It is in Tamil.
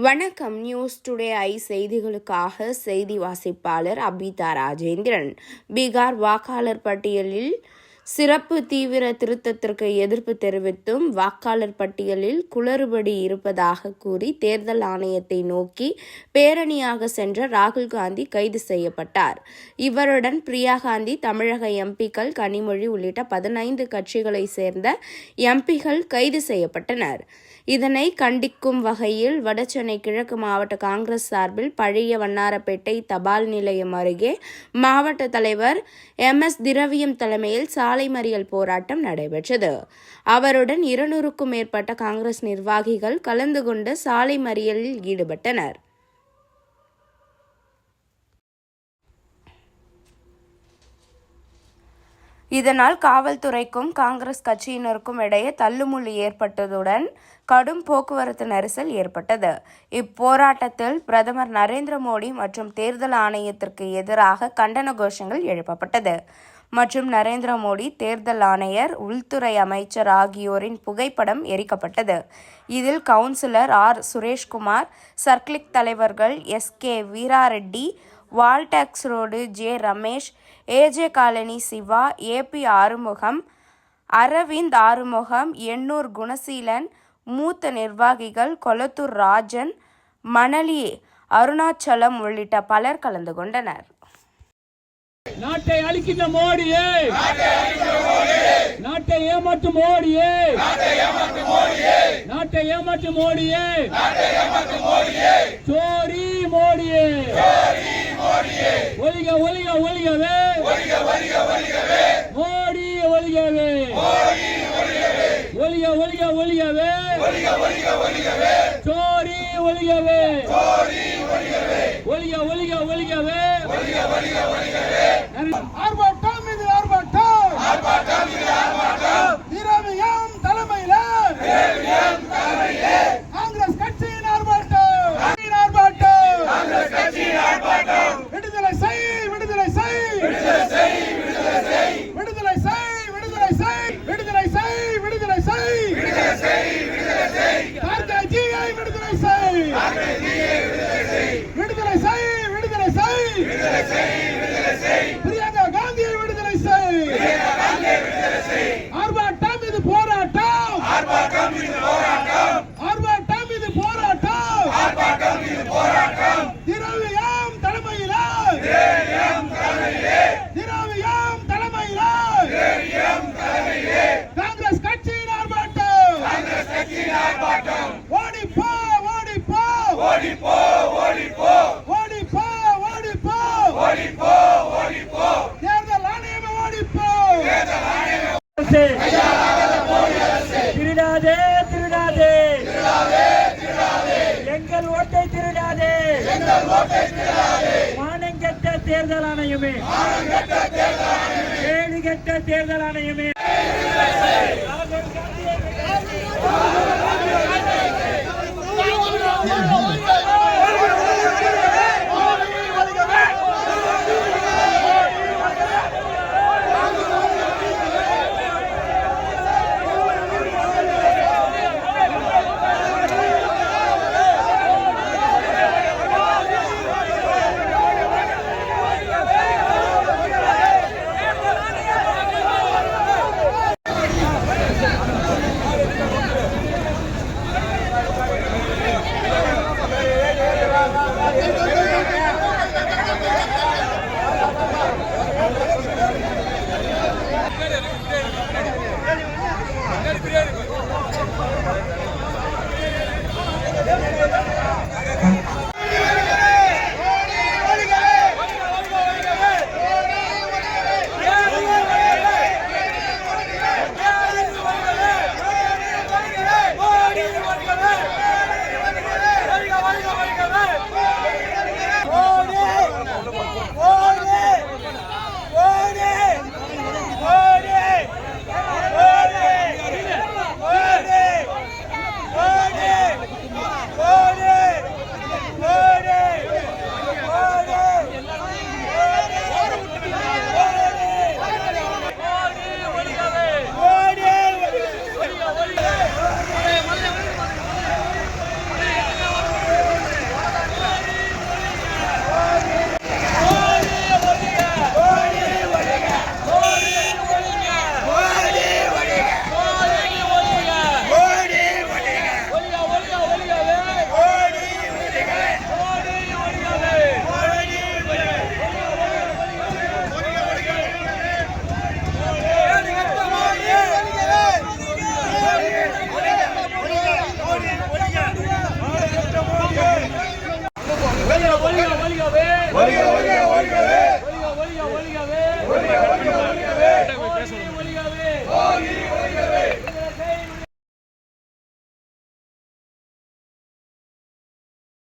வணக்கம். நியூஸ் டுடே ஐ செய்திகளுக்காக செய்தி வாசிப்பாளர் அபிதா ராஜேந்திரன். பீகார் வாக்காளர் பட்டியலில் சிறப்பு தீவிர திருத்தத்திற்கு எதிர்ப்பு தெரிவித்தும் வாக்காளர் பட்டியலில் குளறுபடி இருப்பதாக கூறி தேர்தல் ஆணையத்தை நோக்கி பேரணியாக சென்ற ராகுல் காந்தி கைது செய்யப்பட்டார். இவருடன் பிரியா காந்தி தமிழக எம்பிக்கள் கனிமொழி உள்ளிட்ட பதினைந்து கட்சிகளைச் சேர்ந்த எம்பிகள் கைது செய்யப்பட்டனர். இதனை கண்டிக்கும் வகையில் வடசென்னை கிழக்கு மாவட்ட காங்கிரஸ் சார்பில் பழைய வண்ணாரப்பேட்டை தபால் நிலையம் அருகே மாவட்ட தலைவர் எம் எஸ் திரவியம் தலைமையில் சாலை சாலை மறியல் போராட்டம் நடைபெற்றது. அவருடன் இருநூறுக்கும் மேற்பட்ட காங்கிரஸ் நிர்வாகிகள் கலந்து கொண்டு சாலை மறியலில் ஈடுபட்டனர். இதனால் காவல்துறைக்கும் காங்கிரஸ் கட்சியினருக்கும் இடையே தள்ளுமுள்ளு ஏற்பட்டதுடன் கடும் போக்குவரத்து நெரிசல் ஏற்பட்டது. இப்போராட்டத்தில் பிரதமர் நரேந்திர மோடி மற்றும் தேர்தல் ஆணையத்திற்கு எதிராக கண்டன கோஷங்கள் எழுப்பப்பட்டது. மற்றும் நரேந்திர மோடி தேர்தல் ஆணையர் உள்துறை அமைச்சர் ஆகியோரின் புகைப்படம் எரிக்கப்பட்டது. இதில் கவுன்சிலர் ஆர். சுரேஷ்குமார் சர்க்கிளிக் தலைவர்கள் S. K. Veerareddy Wall Tax road J. Ramesh AJ colony Siva AP Arumugam Aravind Arumugam Ennore Gunaseelan மூத்த நிர்வாகிகள் கொளத்தூர் ராஜன் மணலி அருணாச்சலம் உள்ளிட்ட பலர் கலந்து கொண்டனர். நாட்டை அழிக்கின்ற மோடியே. நாட்டை ஏமாற்றும் மோடியே. நாட்டை ஏமாற்றும் மோடியே. சோரி மோடியே. ஒலிக ஒலிக ஒலிகவே மோடி ஒலிகவே ஒலிக ஒலிக ஒலிகவே சோரி ஒலிகவே ஒலிக ஒலிக ஒலிகவே ஆர்ப்பாட்டம் மானங்கெட்ட தேர்தல் ஆணையமே. கேடு கெட்ட தேர்தல் ஆணையமே.